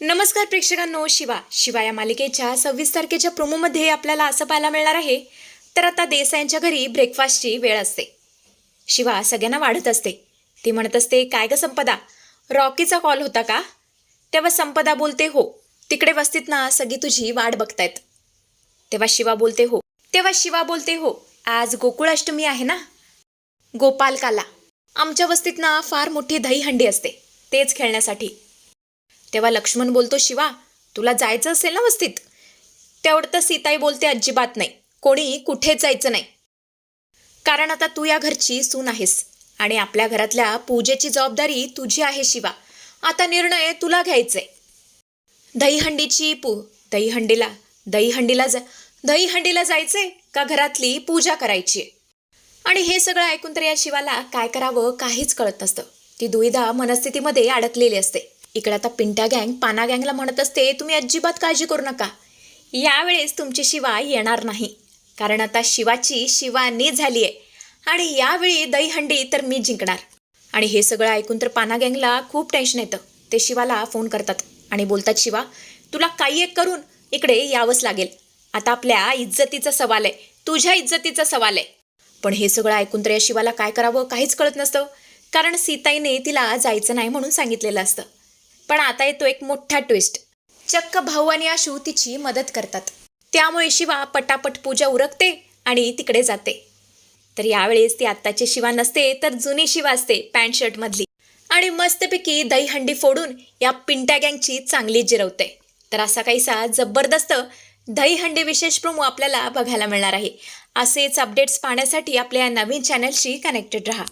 नमस्कार प्रेक्षकांनो शिवा. शिवा या मालिकेच्या सव्वीस तारखेच्या प्रोमोमध्ये आपल्याला असं पाहायला मिळणार आहे तर आता देसाईंच्या घरी ब्रेकफास्टची वेळ असते. शिवा सगळ्यांना वाढत असते. ती म्हणत असते काय ग संपदा? रॉकीचा कॉल होता का? तेव्हा संपदा बोलते हो. तिकडे वस्तीत ना सगळी तुझी वाट बघतायत. तेव्हा शिवा बोलते हो. तेव्हा शिवा बोलते हो. आज गोकुळाष्टमी आहे ना? गोपालकाला. आमच्या वस्तीत ना फार मोठी दहीहंडी असते. तेच खेळण्यासाठी. तेव्हा लक्ष्मण बोलतो शिवा तुला जायचं असेल ना वस्तीत? तेवढं तर सीताई बोलते अजिबात नाही. कोणी कुठेच जायचं नाही. कारण आता तू या घरची सून आहेस आणि आपल्या घरातल्या पूजेची जबाबदारी तुझी आहे शिवा. आता निर्णय तुला घ्यायचंय. दहीहंडीची पू दहीहंडीला दहीहंडीला जा दहीहंडीला जायचंय का घरातली पूजा करायची? आणि हे सगळं ऐकून तर या शिवाला काय करावं काहीच कळत नसतं. ती दुविधा मनस्थितीमध्ये अडकलेली असते. इकडे आता पिंट्या गँग पाना गँगला म्हणत असते तुम्ही अजिबात काळजी करू नका. यावेळेस तुमची शिवा येणार नाही. कारण आता शिवाची शिवानी झाली आहे आणि यावेळी दहीहंडी तर मी जिंकणार. आणि हे सगळं ऐकून तर पाना गँगला खूप टेन्शन येतं. ते शिवाला फोन करतात आणि बोलतात शिवा तुला काही एक करून इकडे यावंच लागेल. आता आपल्या इज्जतीचा सवाल आहे. तुझ्या इज्जतीचा सवाल आहे. पण हे सगळं ऐकून तर या शिवाला काय करावं काहीच कळत नसतं. कारण सीताईने तिला जायचं नाही म्हणून सांगितलेलं असतं. पण आता येतो एक मोठा ट्विस्ट चक्क भाऊ आणि आशू तिची मदत करतात. त्यामुळे शिवा पटापट पूजा उरकते आणि तिकडे जाते. तर यावेळेस ती आत्ताची शिवा नसते तर जुनी शिवा असते पॅन्ट शर्टमधली आणि मस्तपैकी दहीहंडी फोडून या पिंट्या गँगची चांगली जिरवते. तर असा काहीसा जबरदस्त दहीहंडी विशेष प्रोमो आपल्याला बघायला मिळणार आहे. असेच अपडेट्स पाहण्यासाठी आपल्या या नवीन चॅनलशी कनेक्टेड रहा.